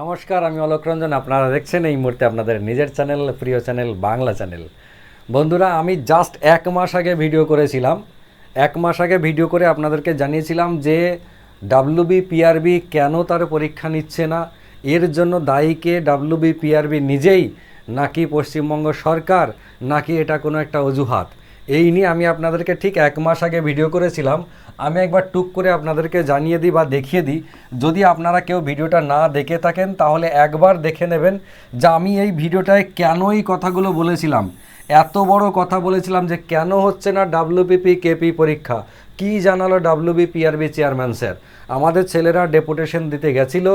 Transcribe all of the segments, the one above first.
নমস্কার, আমি অলোক রঞ্জন। আপনারা দেখছেন এই মুহূর্তে আপনাদের নিজের চ্যানেল, প্রিয় চ্যানেল, বাংলা চ্যানেল। বন্ধুরা, আমি জাস্ট এক মাস আগে ভিডিও করেছিলাম। এক মাস আগে ভিডিও করে আপনাদেরকে জানিয়েছিলাম যে ডাব্লিউবি পিআরবি কেন তার পরীক্ষা নিচ্ছে না? এর জন্য দায়ীকে ডাব্লিউবি পিআরবি নিজেই? নাকি পশ্চিমবঙ্গ সরকার? নাকি এটা কোনো একটা অজুহাত? এই নিয়ে আমি আপনাদেরকে ঠিক এক মাস আগে ভিডিও করেছিলাম। আমি একবার টুক করে আপনাদেরকে জানিয়ে দিই বা দেখিয়ে দিই। যদি আপনারা কেউ ভিডিওটা না দেখে থাকেন, তাহলে একবার দেখে নেবেন যে আমি এই ভিডিওটায় কেন এই কথাগুলো বলেছিলাম। এত বড় কথা বলেছিলাম যে কেন হচ্ছে না ডাব্লিউপিপি কেপি পরীক্ষা? কি জানালো ডাব্লিউবি পিআরবি চেয়ারম্যান স্যার আমাদের ছেলেরা ডেপুটেশন দিতে গেছিল,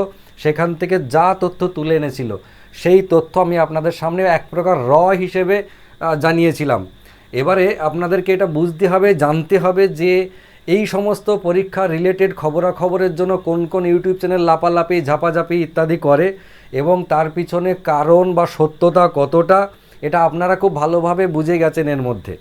সেখান থেকে যা তথ্য তুলে এনেছিল, সেই তথ্য আমি আপনাদের সামনে এক প্রকার র হিসেবে জানিয়েছিলাম। এবারে আপনাদেরকে এটা বুঝতে হবে, জানতে হবে যে এই সমস্ত পরীক্ষা রিলেটেড খবরাখবরের জন্য কোন কোন ইউটিউব চ্যানেল লাপালাপি, ঝাপাঝাপি ইত্যাদি করে এবং তার পিছনে কারণ বা সত্যতা কতটা, এটা আপনারা খুব ভালোভাবে বুঝে গেছেন এর মধ্যে।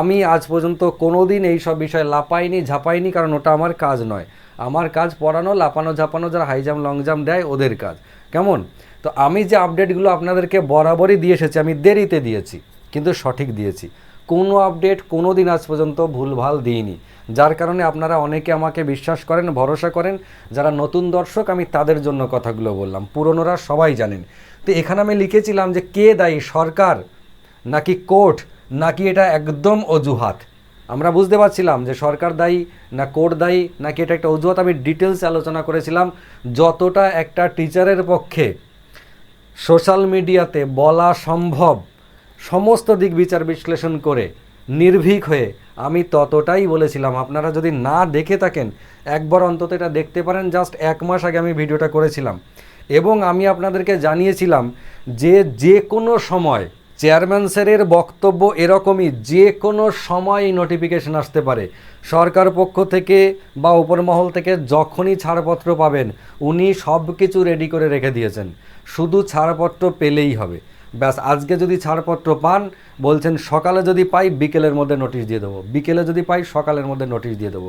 আমি আজ পর্যন্ত কোনো দিন এই সব বিষয়ে লাপাইনি, ঝাপাইনি, কারণ ওটা আমার কাজ নয়। আমার কাজ পড়ানো, লাপানো, ঝাপানো, যারা হাই জাম্প লং জাম্প দেয়, ওদের কাজ। কেমন? তো আমি যে আপডেটগুলো আপনাদেরকে বরাবরই দিয়ে এসেছি, আমি দেরিতে দিয়েছি, কিন্তু সঠিক দিয়েছি। কোনো আপডেট কোনো দিন আজ পর্যন্ত ভুলভাল দিইনি। যার কারণে আপনারা অনেকে আমাকে বিশ্বাস করেন, ভরসা করেন। যারা নতুন দর্শক, আমি তাদের জন্য কথাগুলো বললাম। পুরনোরা সবাই জানেন। তো এখানে আমি লিখেছিলাম যে কে দায়ী, সরকার নাকি কোর্ট, নাকি এটা একদম অজুহাত? আমরা বুঝতে পারছিলাম যে সরকার দায়ী না কোর্ট দায়ী, নাকি এটা একটা অজুহাত। আমি ডিটেলস আলোচনা করেছিলাম, যতটা একটা টিচারের পক্ষে সোশ্যাল মিডিয়াতে বলা সম্ভব সমস্ত দিক বিচার বিশ্লেষণ করে নির্ভীক হয়ে আমি ততটাই বলেছিলাম। আপনারা যদি না দেখে থাকেন, একবার অন্তত এটা দেখতে পারেন, জাস্ট এক মাস আগে আমি ভিডিওটা করেছিলাম। এবং আমি আপনাদেরকে জানিয়েছিলাম যে যে কোনো সময় চেয়ারম্যান স্যারের বক্তব্য এরকমই যে কোনো সময় নোটিফিকেশন আসতে পারে। সরকার পক্ষ থেকে বা উপরমহল থেকে যখনই ছাড়পত্র পাবেন, উনি সব কিছু রেডি করে রেখে দিয়েছেন। শুধু ছাড়পত্র পেলেই হবে। ব্যাস, আজকে যদি ছাড়পত্র পান, বলছেন সকালে যদি পাই, বিকেলের মধ্যে নোটিশ দিয়ে দেবো। বিকেলে যদি পাই, সকালের মধ্যে নোটিশ দিয়ে দেবো।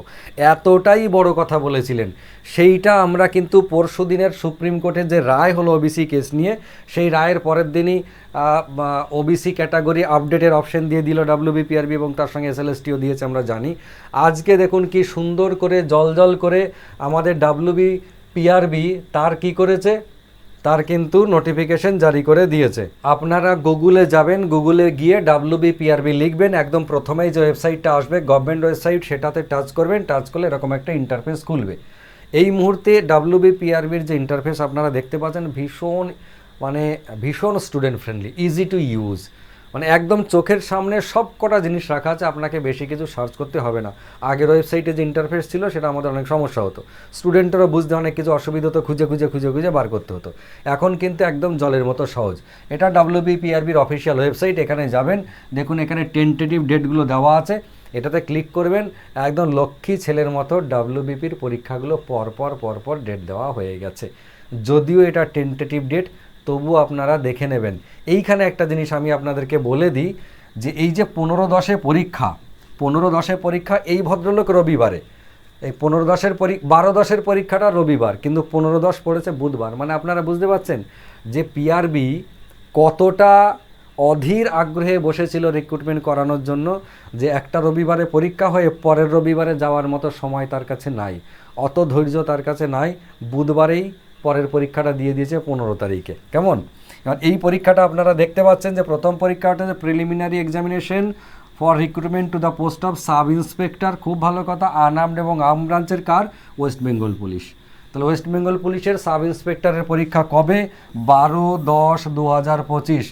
এতটাই বড় কথা বলেছিলেন। সেইটা আমরা কিন্তু পরশু দিনের সুপ্রিম কোর্টের যে রায় হলো ওবিসি কেস নিয়ে, সেই রায়ের পরের দিনই ওবিসি ক্যাটাগরি আপডেটের অপশন দিয়ে দিল ডাব্লিউবিপিআরবি এবং তার সঙ্গে এসএলএসটিও দিয়েছে, আমরা জানি। আজকে দেখুন কি সুন্দর করে জল জল করে আমাদের ডাব্লিউবি পিআরবি তার কি করেছে? তার কিন্তু নোটিফিকেশন জারি করে দিয়েছে। আপনারা গুগলে যাবেন, গুগলে গিয়ে ডাব্লু বিপিআরবি লিখবেন, একদম প্রথমেই যে ওয়েবসাইটটা আসবে গভর্নমেন্ট ওয়েবসাইট সেটাতে টাচ করবেন টাচ করলে এরকম একটা ইন্টারফেস খুলবে। এই মুহূর্তে ডাব্লু বিপিআরবির যে ইন্টারফেস আপনারা দেখতে পাচ্ছেন, ভীষণ মানে ভীষণ student friendly easy to use মানে একদম চোখের সামনে সব কটা জিনিস রাখা আছে, আপনাকে বেশি কিছু সার্চ করতে হবে না। আগের ওয়েবসাইটে যে ইন্টারফেস ছিল, সেটা আমাদের অনেক সমস্যা হতো। স্টুডেন্টেরও বুঝতে অনেক কিছু অসুবিধা হতো, খুঁজে খুঁজে খুঁজে খুঁজে বার করতে হতো। এখন কিন্তু একদম জলের মতো সহজ। এটা ডাব্লিউবিপিআরবির অফিসিয়াল ওয়েবসাইট এখানে যাবেন। দেখুন, এখানে টেন্টেটিভ ডেটগুলো দেওয়া আছে। এটাতে ক্লিক করবেন। একদম লক্ষ্মী ছেলের মতো ডাব্লিউবিপির পরীক্ষাগুলো পরপর পরপর ডেট দেওয়া হয়ে গেছে। যদিও এটা টেন্টেটিভ ডেট তবু আপনারা দেখে নেবেন। এইখানে একটা জিনিস আমি আপনাদেরকে বলে দিই যে এই যে পনেরো দশে পরীক্ষা, পনেরো দশে পরীক্ষা এই ভদ্রলোক রবিবারে। এই পনেরো দশের পরী, বারো দশের পরীক্ষাটা রবিবার, কিন্তু পনেরো দশ পড়েছে বুধবার। মানে আপনারা বুঝতে পারছেন যে পিআরবি কতটা অধীর আগ্রহে বসেছিল রিক্রুটমেন্ট করানোর জন্য যে একটা রবিবারে পরীক্ষা হয়ে পরের রবিবারে যাওয়ার মতো সময় তার কাছে নাই। অত ধৈর্য তার কাছে নাই। বুধবারেই পরের পরীক্ষাটা দিয়ে দিয়েছে পনেরো তারিখে। কেমন? এবার এই পরীক্ষাটা আপনারা দেখতে পাচ্ছেন যে প্রথম পরীক্ষাটা যে preliminary examination for recruitment to the post of sub inspector খুব ভালো কথা আনামড এবং আম ব্রাঞ্চের কার? ওয়েস্ট বেঙ্গল পুলিশ তাহলে ওয়েস্ট বেঙ্গল পুলিশের সাব ইন্সপেক্টরের পরীক্ষা কবে? বারো দশ দু হাজার পঁচিশ।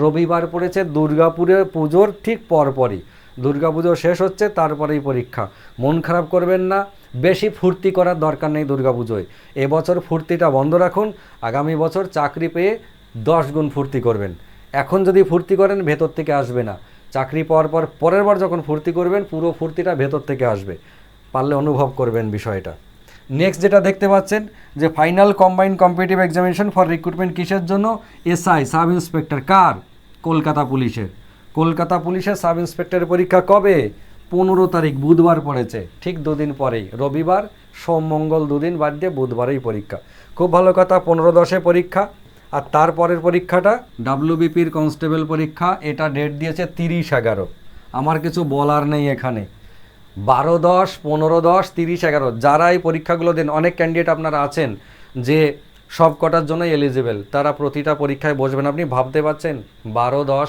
রবিবার পড়েছে দুর্গাপুরে পুজোর ঠিক পরপরই। দুর্গাপুজো শেষ হচ্ছে, তারপরেই পরীক্ষা। মন খারাপ করবেন না। বেশি ফুর্তি করার দরকার নেই দুর্গা দুর্গাপুজোয়। এবছর ফুর্তিটা বন্ধ রাখুন, আগামী বছর চাকরি পেয়ে দশ গুণ ফুর্তি করবেন। এখন যদি ফুর্তি করেন, ভেতর থেকে আসবে না। চাকরি পাওয়ার পর পরের বার যখন ফুর্তি করবেন, পুরো ফুর্তিটা ভেতর থেকে আসবে। পারলে অনুভব করবেন বিষয়টা। নেক্সট যেটা দেখতে পাচ্ছেন, যে final combined competitive examination for recruitment কিসের জন্য? এসআই সাব ইন্সপেক্টর কার? কলকাতা পুলিশের। কলকাতা পুলিশের সাব ইন্সপেক্টরের পরীক্ষা কবে? পনেরো তারিখ বুধবার পড়েছে, ঠিক দুদিন পরেই। রবিবার, সোম, মঙ্গল দুদিন বাদ দিয়ে বুধবারেই পরীক্ষা। খুব ভালো কথা, পনেরো দশে পরীক্ষা। আর তারপরের পরীক্ষাটা ডাব্লিউবিপির কনস্টেবল পরীক্ষা, এটা ডেট দিয়েছে তিরিশ এগারো। আমার কিছু বলার নেই এখানে। বারো দশ, পনেরো দশ, তিরিশ এগারো, যারা এই পরীক্ষাগুলো দেন, অনেক ক্যান্ডিডেট আপনারা আছেন যে সব কটার জন্যই এলিজিবল তারা প্রতিটা পরীক্ষায় বসবেন, আপনি ভাবতে পারছেন? বারো দশ,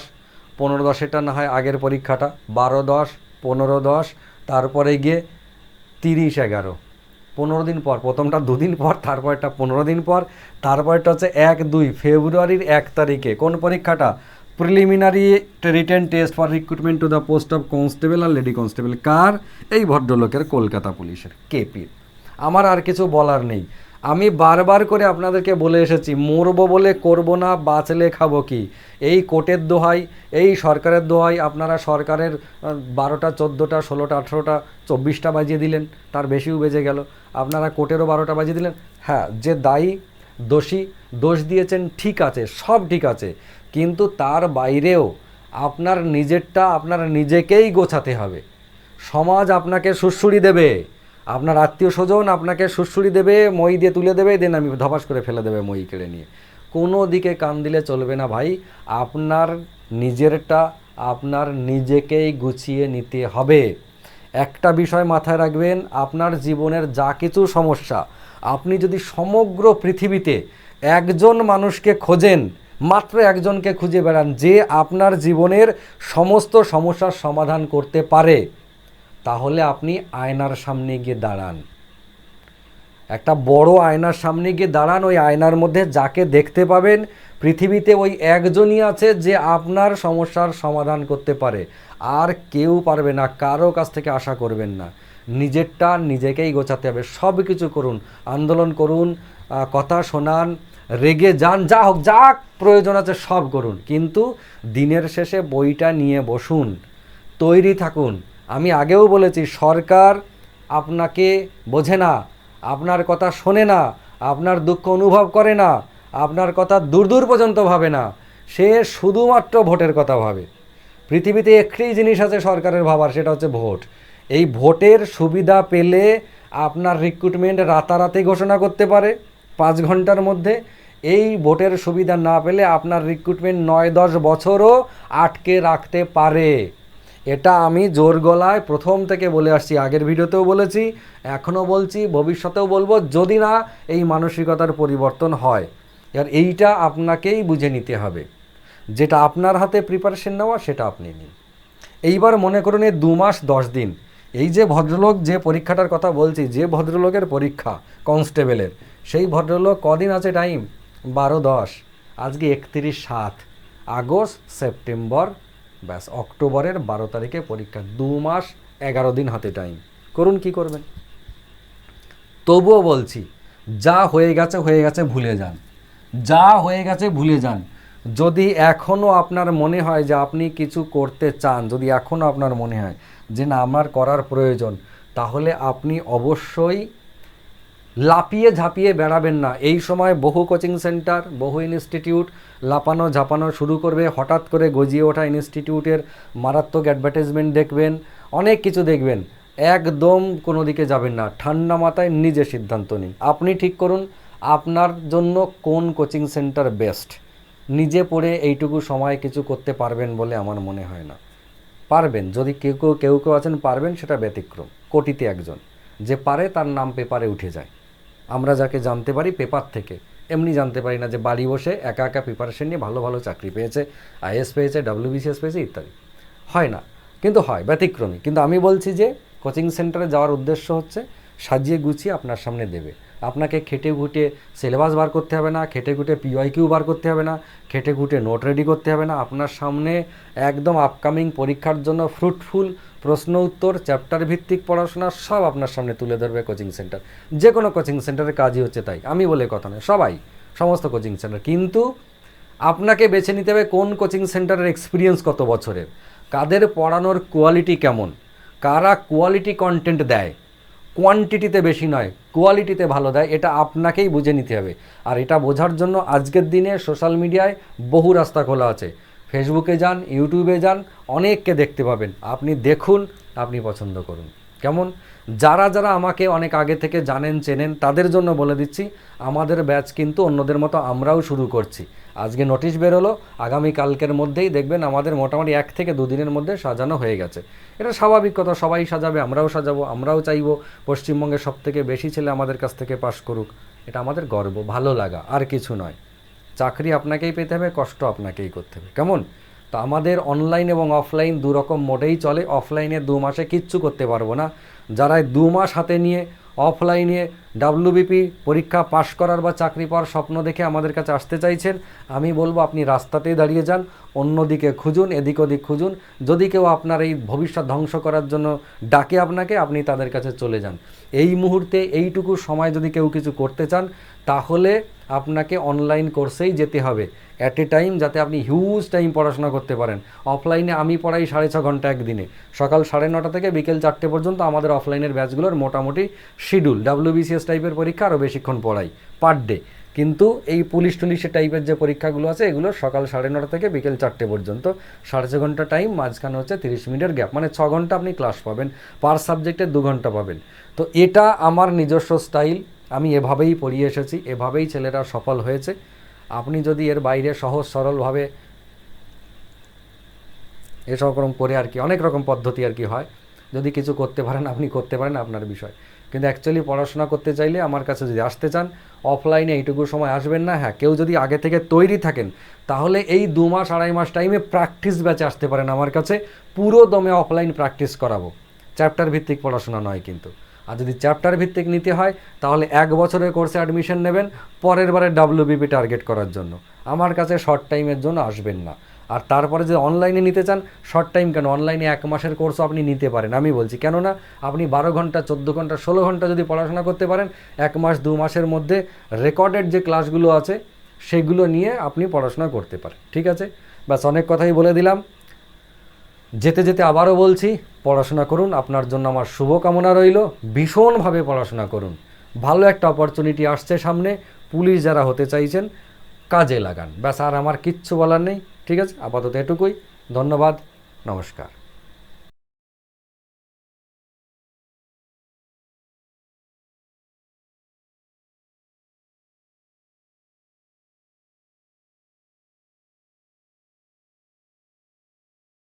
পনেরো দশেরটা না হয় আগের পরীক্ষাটা। বারো দশ পনেরো দশ, তারপরে গিয়ে তিরিশ এগারো। পনেরো দিন পর, প্রথমটা দুদিন পর, তারপরটা পনেরো দিন পর, তারপরটা হচ্ছে এক, দুই ফেব্রুয়ারির এক তারিখে। কোন পরীক্ষাটা? Preliminary written test for recruitment to the post of constable R lady constable. কার? এই ভদ্রলোকের কলকাতা পুলিশের কেপি আমার আর কিছু বলার নেই। আমি বারবার করে আপনাদেরকে বলে এসেছি, মরবো বলে করব না, বাঁচলে খাব কি? এই কোর্টের দোহাই, এই সরকারের দোহাই আপনারা সরকারের বারোটা, চোদ্দোটা, ষোলোটা, আঠেরোটা, চব্বিশটা বাজিয়ে দিলেন, তার বেশিও বেজে গেল। আপনারা কোর্টেরও বারোটা বাজিয়ে দিলেন। হ্যাঁ যে দায়ী, দোষী, দোষ দিয়েছেন, ঠিক আছে, সব ঠিক আছে। কিন্তু তার বাইরেও আপনার নিজেরটা আপনার নিজেকেই গোছাতে হবে। সমাজ আপনাকে সুড়সুড়ি দেবে। আপনার আত্মীয় স্বজন আপনাকে সুড়সুড়ি দেবে, মই দিয়ে তুলে দেবে দেন আমি ধপাস করে ফেলে দেবে মই কেড়ে নিয়ে। কোনো দিকে কান দিলে চলবে না ভাই, আপনার নিজেরটা আপনার নিজেকেই গুছিয়ে নিতে হবে। একটা বিষয় মাথায় রাখবেন, আপনার জীবনের যা কিছু সমস্যা, আপনি যদি সমগ্র পৃথিবীতে একজন মানুষকে খোঁজেন, মাত্র একজনকে খুঁজে বেড়ান, যে আপনার জীবনের সমস্ত সমস্যার সমাধান করতে পারে। তাহলে আপনি আয়নার সামনে গিয়ে দাঁড়ান। একটা বড় আয়নার সামনে গিয়ে দাঁড়ান, ওই আয়নার মধ্যে যাকে দেখতে পাবেন, পৃথিবীতে ওই একজনই আছে যে আপনার সমস্যার সমাধান করতে পারে। আর কেউ পারবে না, কারও কাছ থেকে আশা করবেন না। নিজেরটা নিজেকেই গোছাতে হবে। সব কিছু করুন, আন্দোলন করুন কথা শোনান, রেগে যান, যা হোক, যা প্রয়োজন আছে সব করুন। কিন্তু দিনের শেষে বইটা নিয়ে বসুন, তৈরি থাকুন। আমি আগেও বলেছি, সরকার আপনাকে বোঝে না, আপনার কথা শোনে না, আপনার দুঃখ অনুভব করে না, আপনার কথা দূর দূর পর্যন্ত ভাবে না, সে শুধুমাত্র ভোটের কথা ভাবে। পৃথিবীতে একটি জিনিস আছে সরকারের ভাবার, সেটা হচ্ছে ভোট। এই ভোটের সুবিধা পেলে আপনার রিক্রুটমেন্ট রাতারাতি ঘোষণা করতে পারে, পাঁচ ঘণ্টার মধ্যে। এই ভোটের সুবিধা না পেলে আপনার রিক্রুটমেন্ট নয় দশ বছরও আটকে রাখতে পারে। এটা আমি জোর গলায় প্রথম থেকে বলে আসছি, আগের ভিডিওতেও বলেছি, এখনও বলছি, ভবিষ্যতেও বলব, যদি না এই মানসিকতার পরিবর্তন হয়। এবার এইটা আপনাকেই বুঝে নিতে হবে। যেটা আপনার হাতে প্রিপারেশন নেওয়া, সেটা আপনি নিন। এইবার মনে করুন এই দু মাস, দশ দিন, এই যে ভদ্রলোক যে পরীক্ষাটার কথা বলছি, যে ভদ্রলোকের পরীক্ষা কনস্টেবলের, সেই ভদ্রলোক কদিন আছে টাইম বারো দশ, আজকে একত্রিশ সাত, আগস্ট, সেপ্টেম্বর ব্যাস, অক্টোবরের বারো তারিখে পরীক্ষা, দু মাস, এগারো দিন হাতে টাইম করুন কি করবেন? তবুও বলছি, যা হয়ে গেছে হয়ে গেছে, ভুলে যান। যা হয়ে গেছে, ভুলে যান। যদি এখনও আপনার মনে হয় যে আপনি কিছু করতে চান, যদি এখনও আপনার মনে হয় যে না, আমার করার প্রয়োজন, তাহলে আপনি অবশ্যই লাপিয়ে ঝাঁপিয়ে বেড়াবেন না। এই সময় বহু কোচিং সেন্টার, বহু ইনস্টিটিউট লাপানো ঝাপানো শুরু করবে। হঠাৎ করে গজিয়ে ওঠা ইনস্টিটিউটের মারাত্মক অ্যাডভার্টাইজমেন্ট দেখবেন, অনেক কিছু দেখবেন। একদম কোনো দিকে যাবেন না। ঠান্ডা মাথায় নিজে সিদ্ধান্ত নিন। আপনি ঠিক করুন, আপনার জন্য কোন কোচিং সেন্টার বেস্ট নিজে পড়ে এইটুকু সময় কিছু করতে পারবেন বলে আমার মনে হয় না। পারবেন। যদি কেউ কেউ কেউ কেউ আছেন, পারবেন, সেটা ব্যতিক্রম। কোটিতে একজন। যে পারে, তার নাম পেপারে উঠে যায়। আমরা যাকে জানতে পারি পেপার থেকে। এমনি জানতে পারি না যে বাড়ি বসে একা একা প্রিপারেশন নিয়ে ভালো ভালো চাকরি পেয়েছে আইএস পেয়েছে ডাব্লিউবিসিএস পেয়েছে ইত্যাদি। হয় না, কিন্তু হয়, ব্যতিক্রমী। কিন্তু আমি বলছি যে কোচিং সেন্টারে যাওয়ার উদ্দেশ্য হচ্ছে সাজিয়ে গুছিয়ে আপনার সামনে দেবে। আপনাকে খেটে খুঁটে সিলেবাস বার করতে হবে না, খেটে খুঁটে পিওয়াই কিউ বার করতে হবে না, খেটে খুঁটে নোট রেডি করতে হবে না। আপনার সামনে একদম আপকামিং পরীক্ষার জন্য ফ্রুটফুল প্রশ্ন উত্তর চ্যাপ্টার ভিত্তিক পড়াশোনা সব আপনার সামনে তুলে ধরবে কোচিং সেন্টার যে কোনো কোচিং সেন্টারের কাজই হচ্ছে তাই। আমি বলে কথা নয়, সবাই, সমস্ত কোচিং সেন্টার কিন্তু আপনাকে বেছে নিতে হবে কোন কোচিং সেন্টারের এক্সপিরিয়েন্স কত বছরের, কাদের পড়ানোর কোয়ালিটি কেমন, কারা কোয়ালিটি কন্টেন্ট দেয়। কোয়ান্টিটিতে বেশি নয় কোয়ালিটিতে ভালো দেয়, এটা আপনাকেই বুঝে নিতে হবে। আর এটা বোঝার জন্য আজকের দিনে সোশ্যাল মিডিয়ায় বহু রাস্তা খোলা আছে। ফেসবুকে যান ইউটিউবে যান, অনেককে দেখতে পাবেন। আপনি দেখুন, আপনি পছন্দ করুন। কেমন? যারা যারা আমাকে অনেক আগে থেকে জানেন, চেনেন, তাদের জন্য বলে দিচ্ছি, আমাদের ব্যাচ কিন্তু অন্যদের মতো আমরাও শুরু করছি। আজকে নোটিশ বেরোলো, আগামী কালকের মধ্যেই দেখবেন আমাদের মোটামুটি এক থেকে দুদিনের মধ্যে সাজানো হয়ে গেছে। এটা স্বাভাবিক কথা, সবাই সাজাবে, আমরাও সাজাবো, আমরাও চাইব পশ্চিমবঙ্গের সব থেকে বেশি ছেলে আমাদের কাছ থেকে পাশ করুক। এটা আমাদের গর্ব, ভালো লাগা, আর কিছু নয়। চাকরি আপনাকেই পেতে হবে, কষ্ট আপনাকেই করতে হবে। কেমন? তো আমাদের অনলাইন এবং অফলাইন দু রকম মোডেই চলে। অফলাইনে দু মাসে কিচ্ছু করতে পারব না। যারা দু মাস হাতে নিয়ে অফলাইনে ডাব্লিউবিপি পরীক্ষা পাশ করার বা চাকরি পাওয়ার স্বপ্ন দেখে আমাদের কাছে আসতে চাইছেন। আমি বলব আপনি রাস্তাতেই দাঁড়িয়ে যান, অন্যদিকে খুঁজুন, এদিক ওদিক খুঁজুন। যদি কেউ আপনার এই ভবিষ্যৎ ধ্বংস করার জন্য ডাকে আপনাকে, আপনি তাদের কাছে চলে যান। এই মুহূর্তে এইটুকু সময় যদি কেউ কিছু করতে চান, তাহলে আপনাকে অনলাইন কোর্সেই যেতে হবে। অ্যাট এ টাইম যাতে আপনি হিউজ টাইম পড়াশোনা করতে পারেন। অফলাইনে আমি পড়াই সাড়ে ছ ঘণ্টা একদিনে। সকাল সাড়ে নটা থেকে বিকেল চারটে পর্যন্ত আমাদের অফলাইনের ব্যাচগুলোর মোটামুটি শিডিউল ডাব্লিউবিসিএস টাইপের পরীক্ষা আরও বেশিক্ষণ পড়াই পার ডে কিন্তু এই পুলিশ টুলিশের টাইপের যে পরীক্ষাগুলো আছে, এগুলো সকাল সাড়ে নটা থেকে বিকেল চারটে পর্যন্ত। সাড়ে ছ ঘণ্টা টাইম মাঝখানে হচ্ছে তিরিশ মিনিটের গ্যাপ মানে ছ ঘণ্টা আপনি ক্লাস পাবেন। পার সাবজেক্টে দু ঘণ্টা পাবেন। তো এটা আমার নিজস্ব স্টাইল আমি এভাবেই পড়িয়ে এসেছি, এভাবেই ছেলেরা সফল হয়েছে। আপনি যদি এর বাইরে সহজ সরলভাবে এসব রকম করে আর কি, অনেক রকম পদ্ধতি আর কি হয়, যদি কিছু করতে পারেন, আপনি করতে পারেন আপনার বিষয়। কিন্তু অ্যাকচুয়ালি পড়াশোনা করতে চাইলে আমার কাছে যদি আসতে চান অফলাইনে এইটুকু সময় আসবেন না হ্যাঁ কেউ যদি আগে থেকে তৈরি থাকেন, তাহলে এই দু মাস, আড়াই মাস টাইমে প্র্যাকটিস ব্যাচে আসতে পারেন আমার কাছে। পুরো দমে অফলাইন প্র্যাকটিস করাবো। চ্যাপ্টার ভিত্তিক পড়াশোনা নয় কিন্তু। আর যদি চ্যাপ্টার ভিত্তিক নিতে হয়, তাহলে এক বছরের কোর্সে অ্যাডমিশন নেবেন, পরের বারে ডাব্লিউবিপি টার্গেট করার জন্য। আমার কাছে শর্ট টাইমের জন্য আসবেন না। আর তারপরে যদি অনলাইনে নিতে চান শর্ট টাইম কেন? অনলাইনে এক মাসের কোর্সও আপনি নিতে পারেন। আমি বলছি, কেননা আপনি বারো ঘণ্টা, চোদ্দ ঘণ্টা, ষোলো ঘণ্টা যদি পড়াশোনা করতে পারেন, এক মাস, দু মাসের মধ্যে রেকর্ডেড যে ক্লাসগুলো আছে, সেগুলো নিয়ে আপনি পড়াশোনা করতে পারেন। ঠিক আছে? ব্যাস, অনেক কথাই বলে দিলাম। যেতে যেতে আবারও বলছি, পড়াশোনা করুন, আপনার জন্য আমার শুভকামনা রইল। ভীষণভাবে পড়াশোনা করুন। ভালো একটা অপরচুনিটি আসছে সামনে, পুলিশ যারা হতে চাইছেন, কাজে লাগান। ব্যাস, আর আমার কিচ্ছু বলার নেই। ঠিক আছে? আপাতত এটুকুই। ধন্যবাদ। নমস্কার।